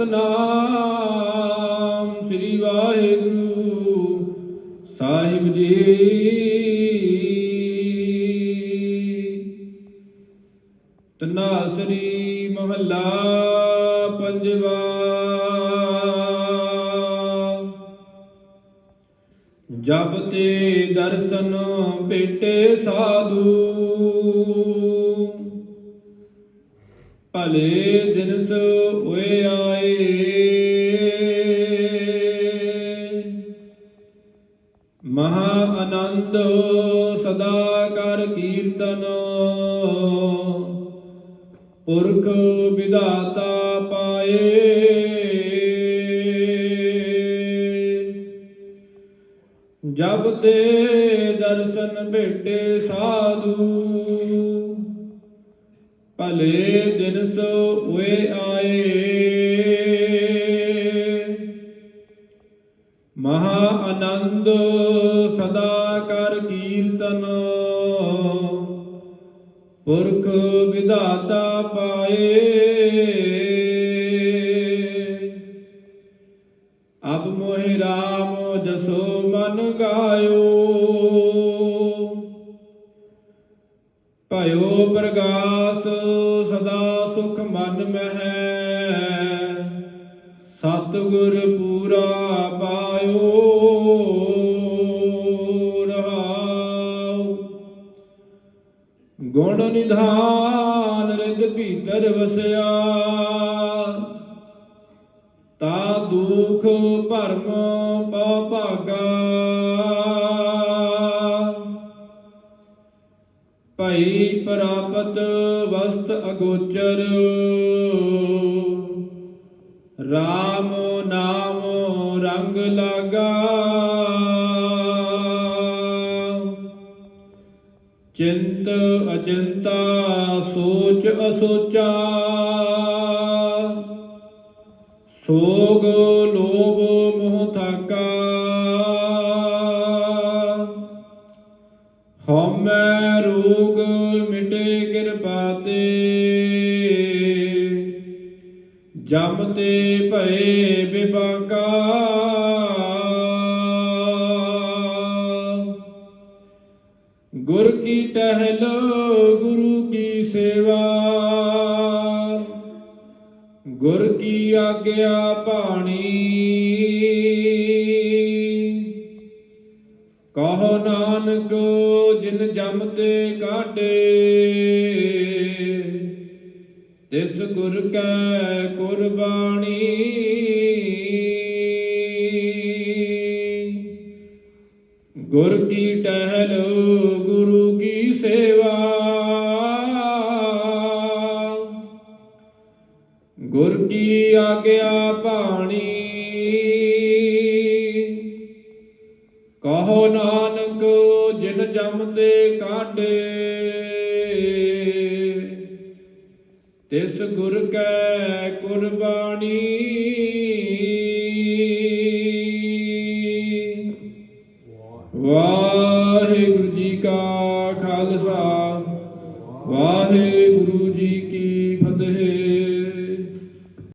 ਨਾਮ ਸ੍ਰੀ ਵਾਹਿਗੁਰੂ ਸਾਹਿਬ ਜੀ। ਤਨਾਸਰੀ ਮਹੱਲਾ ਪੰਜਵਾ। ਜਬ ਤੇ ਦਰਸ਼ਨ ਭੇਟੇ ਸਾਧੂ। ਭਲੇ ਦਿਨਸ ਹੋਏ ਆਏ। ਮਹਾ ਆਨੰਦ ਸਦਾ ਕਰ ਕੀਰਤਨ। ਪੁਰਖ ਵਿਦਾਤਾ ਪਾਏ। ਜਬ ਤੇ ਦਰਸ਼ਨ ਭੇਟੇ ਸਾਧੂ ਭਲੇ ਦਿਨਸ ਹੋਏ ਆਏ। ਮਹਾ ਆਨੰਦ ਸਦਾ ਕਰ ਕੀਰਤਨ। ਪੁਰਖ ਵਿਧਾਤਾ ਪਾਏ। ਅਬ ਮੋਹਿ ਰਾਮ ਜਸੋ ਮਨ ਗਾਇਓ। ਭਇਓ ਪ੍ਰਗਾਸ, ਸਦਾ ਸੁਖ ਮਨ ਮਹਿ। ਸਤਿਗੁਰ ਪੂਰਾ ਪਾਇਓ, ਰਹਾਉ। ਗੁਣ ਨਿਧਾਨ ਰਿਦ ਭੀਤਰ ਵਸਿਆ। ਤਾ ਦੁਖ ਭਰਮ ਪਾ ਭਾਗਾ। ਭਈ ਪ੍ਰਾਪਤ ਵਸਤ ਅਗੋਚਰ। RAM ਨਾਮ ਰੰਗ ਲਾਗਾ। ਚਿੰਤ ਅਚਿੰਤਾ ਸੋਚ ਅਸੋਚਾ। ਸੋਗ ਹਉਮੈ ਰੋਗ ਮਿਟੇ ਕਿਰਪਾ ਤੇ। ਜਮ ਤੇ ਭਏ ਵਿਪਾਕਾ ਗੁਰ ਕੀ ਟਹਿਲ, ਗੁਰੂ ਕੀ ਸੇਵਾ। ਗੁਰ ਕੀ ਆਗਿਆ ਭਾਣੀ। ਕਹੋ ਨਾਨਕ, ਜਿਨ ਜਮ ਤੇ ਕਾਢੇ ਤਿਸ ਗੁਰ ਕੈ ਕੁਰਬਾਨੀ ਗੁਰ ਕੀ ਟਹਿਲ, ਗੁਰੂ ਕੀ ਸੇਵਾ। ਗੁਰ ਕੀ ਆਗਿਆ ਭਾਣੀ ਜਮ ਤੇ ਕਾਢੇ ਤਿਸ ਗੁਰ ਕੈ ਕੁਰਬਾਨੀ। ਵਾਹਿਗੁਰੂ ਜੀ ਕਾ ਖਾਲਸਾ। ਵਾਹਿਗੁਰੂ